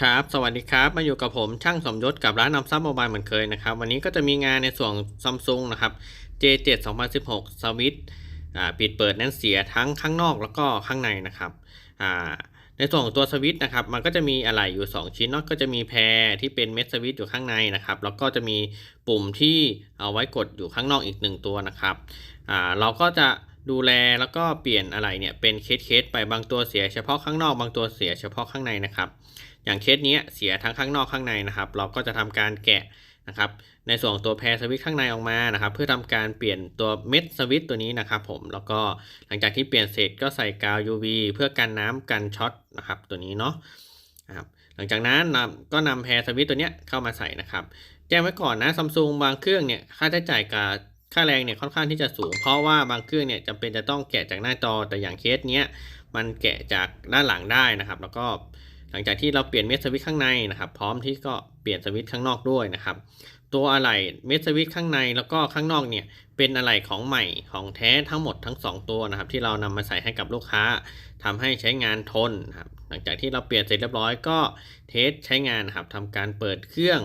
ครับ สวัสดีครับ มาอยู่กับผมช่างสมยศกับร้านนำซับโมบายเหมือนเคยนะครับ วันนี้ก็จะมีงานในส่วนซัมซุงนะครับ J7 2016 สวิตปิดเปิดนั้นเสียทั้งข้างนอกแล้วก็ข้างในนะครับ ในส่วนของตัวสวิตนะครับ มันก็จะมีอะไหล่อยู่ 2 ชิ้นเนาะก็จะมีแพรที่เป็นเม็ดสวิตอยู่ข้างในนะครับ แล้วก็จะมีปุ่มที่เอาไว้กดอยู่ข้างนอกอีกหนึ่งตัวนะครับเราก็จะดูแลแล้วก็เปลี่ยนอะไหล่เนี่ยเป็นเคสๆไปบางตัวเสียเฉพาะข้างนอกบางตัวเสียเฉพาะข้างในนะครับ อย่างเคสเนี้ยเสียทั้งข้างนอกข้างในนะครับ เราก็จะทำการแกะนะครับ ในส่วนของตัวแพรสวิตช์ข้างในออกมานะครับ เพื่อทำการเปลี่ยนตัวเม็ดสวิตช์ตัวนี้นะครับ ผมแล้วก็หลังจากที่เปลี่ยนเสร็จก็ใส่กาว UV เพื่อกันน้ำกันช็อตนะครับตัวนี้เนาะนะครับหลังจากนั้นก็นำแพรสวิตช์ตัวเนี้ยเข้ามาใส่นะครับ แจ้งไว้ก่อนนะซัมซุงบางเครื่องเนี่ยค่าใช้จ่ายกับค่าแรงเนี่ยค่อนข้างที่จะสูง เพราะว่าบางเครื่องเนี่ยจำเป็นจะต้องแกะจากหน้าจอแต่อย่างเคสเนี้ยมันแกะจากด้านหลังได้นะครับ แล้วก็ หลังจากที่เราเปลี่ยนเม็ดสวิตช์ข้างในนะครับ พร้อมที่ก็เปลี่ยนสวิตช์ข้างนอกด้วยนะครับ ตัวอะไหล่เม็ดสวิตช์ข้างในแล้วก็ข้างนอกเนี่ยเป็นอะไหล่ของใหม่ของแท้ทั้งหมดทั้ง 2 ตัวนะครับ ที่เรานำมาใส่ให้กับลูกค้าทำให้ใช้งานทนนะครับหลังจากที่เราเปลี่ยนเสร็จเรียบร้อยก็เทสใช้งานนะครับทำการเปิดเครื่อง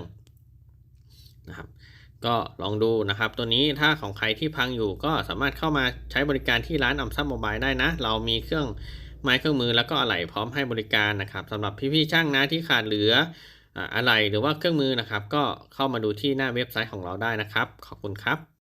นะครับก็ลองดูนะครับ ตัวนี้ถ้าของใครที่พังอยู่ก็สามารถเข้ามาใช้บริการที่ร้านอัมซัมโมบายได้นะ เรามีเครื่อง ไม้เครื่องมือแล้วก็อะไหล่พร้อมให้บริการนะครับสำหรับพี่ๆช่างนะที่ขาดเหลืออะไหล่หรือว่าเครื่องมือนะครับ ก็เข้ามาดูที่หน้าเว็บไซต์ของเราได้นะครับ ขอบคุณครับ